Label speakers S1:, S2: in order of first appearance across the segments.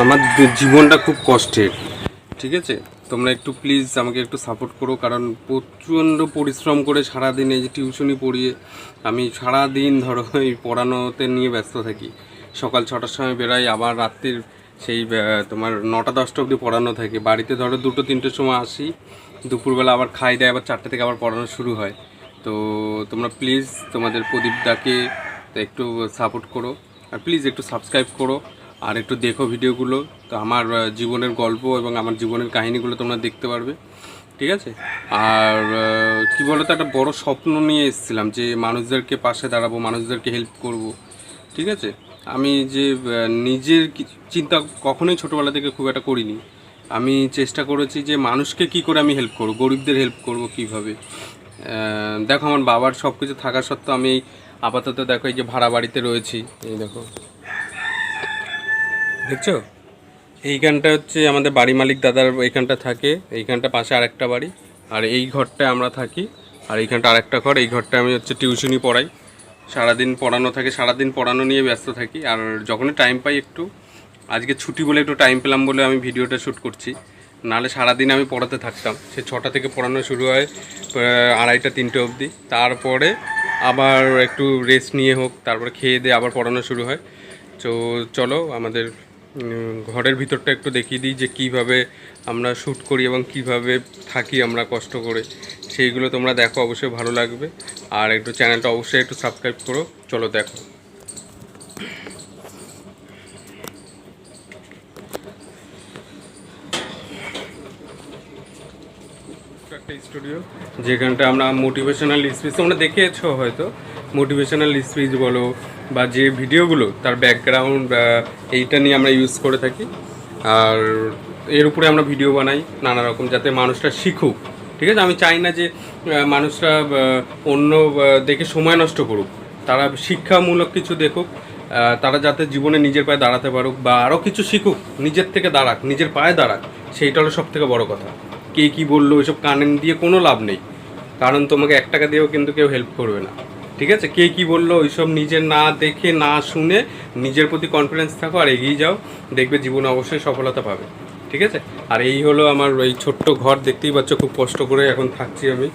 S1: আমার জীবনটা খুব কষ্টের, ঠিক আছে? তোমরা একটু প্লিজ আমাকে একটু সাপোর্ট করো, কারণ প্রচণ্ড পরিশ্রম করে সারাদিন এই যে টিউশনি পড়িয়ে, আমি সারা দিন ধরো এই পড়ানোতে নিয়ে ব্যস্ত থাকি। সকাল ছটার সময় বেরাই, আবার রাত্রির সেই তোমার নটা, দশটা অবধি পড়ানো থাকে। বাড়িতে ধরো দুটো তিনটের সময় আসি, দুপুরবেলা আবার খাই দেয়, আবার চারটে থেকে আবার পড়ানো শুরু হয়। তো তোমরা প্লিজ তোমাদের প্রদীপদাকে একটু সাপোর্ট করো, আর প্লিজ একটু সাবস্ক্রাইব করো। আর একটু দেখো ভিডিওগুলো। তো আমার জীবনের গল্প এবং আমার জীবনের কাহিনিগুলো তোমরা দেখতে পারবে। ঠিক আছে? আর কি বলতো, একটা বড় স্বপ্ন নিয়ে এসেছিলাম যে মানুষদেরকে পাশে দাঁড়াবো, মানুষদেরকে হেল্প করব। ঠিক আছে? আমি যে নিজের চিন্তা কখনোই ছোটোবেলা থেকে খুব একটা করিনি। আমি চেষ্টা করেছি যে মানুষকে কি করে আমি হেল্প করব, গরিবদের হেল্প করব কীভাবে। দেখো, আমার বাবার সব কিছু থাকা সত্ত্বেও আমি আপাতত দেখো এই যে ভাড়া বাড়িতে রয়েছি, এই দেখো। দেখছ? এইখানটা হচ্ছে আমাদের বাড়ি মালিক দাদার এইখানটা থাকে, এইখানটা পাশে আরেকটা বাড়ি, আর এই ঘরটায় আমরা থাকি, আর এইখানটা আরেকটা ঘর, এই ঘরটা আমি হচ্ছে টিউশনি পড়াই। সারাদিন পড়ানো থাকে, সারাদিন পড়ানো নিয়ে ব্যস্ত থাকি, আর যখনই টাইম পাই একটু, আজকে ছুটি বলে একটু টাইম পেলাম বলে আমি ভিডিওটা শ্যুট করছি। নাহলে সারাদিন আমি পড়াতে থাকতাম। সে ছটা থেকে পড়ানো শুরু হয় আড়াইটা, তিনটে অবধি। তারপরে আবার একটু রেস্ট নিয়ে হোক, তারপরে খেয়ে দিয়ে আবার পড়ানো শুরু হয়। তো চলো, আমাদের ঘরের ভিতরটা একটু দেখিয়ে দিই যে কীভাবে আমরা শ্যুট করি এবং কীভাবে থাকি আমরা কষ্ট করে। সেইগুলো তোমরা দেখো, অবশ্যই ভালো লাগবে। আর একটু চ্যানেলটা অবশ্যই একটু সাবস্ক্রাইব করো। চলো দেখো। একটা স্টুডিও যেখানটা আমরা মোটিভেশনাল স্পিচ তোমরা দেখেছ হয়তো। মোটিভেশনাল স্পিচ বলো বা যে ভিডিওগুলো তার ব্যাকগ্রাউন্ড এইটা নিয়ে আমরা ইউজ করে থাকি। আর এর উপরে আমরা ভিডিও বানাই নানা রকম যাতে মানুষরা শিখুক। ঠিক আছে? আমি চাই না যে মানুষরা অন্য দেখে সময় নষ্ট করুক। তারা শিক্ষামূলক কিছু দেখুক তারা যাতে জীবনে নিজের পায়ে দাঁড়াতে পারুক বা আরও কিছু শিখুক, নিজের থেকে দাঁড়াক, নিজের পায়ে দাঁড়াক, সেইটা হলো সব থেকে বড় কথা। কে কী বলল ওইসব কানে দিয়ে কোনো লাভ নেই। কারণ তোমাকে এক টাকা দিয়েও কিন্তু কেউ হেল্প করবে না। ঠিক আছে? কে কি বলল, ওইসব নিজে না দেখে, না শুনে নিজের প্রতি কনফিডেন্স থাকো আর এগিয়ে যাও। দেখবে জীবনে অবশ্যই সফলতা পাবে। ঠিক আছে? আর এই হলো আমার এই ছোট্ট ঘর, দেখতেই পাচ্ছ খুব কষ্ট করে এখন থাকছি আমি।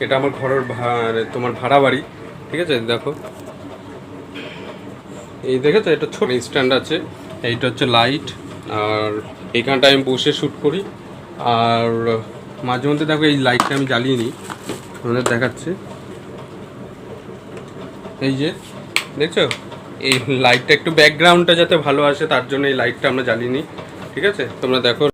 S1: এটা আমার ঘরের ভা- তোমার ভাড়া বাড়ি। ঠিক আছে? দেখো। এই দেখেছ? এটা ছোট স্ট্যান্ড আছে। এইটা হচ্ছে লাইট আর এইখানটা আমি বসে শ্যুট করি। আর মাঝে মধ্যে দেখো এই লাইটটা আমি জ্বালিয়ে নিই। আমাদের দেখাচ্ছে। এই যে, দেখছ? এই লাইটটা একটু ব্যাকগ্রাউন্ডটা যাতে ভালো আসে, তার জন্য এই লাইটটা আমরা জ্বালিনি ঠিক আছে? তোমরা দেখো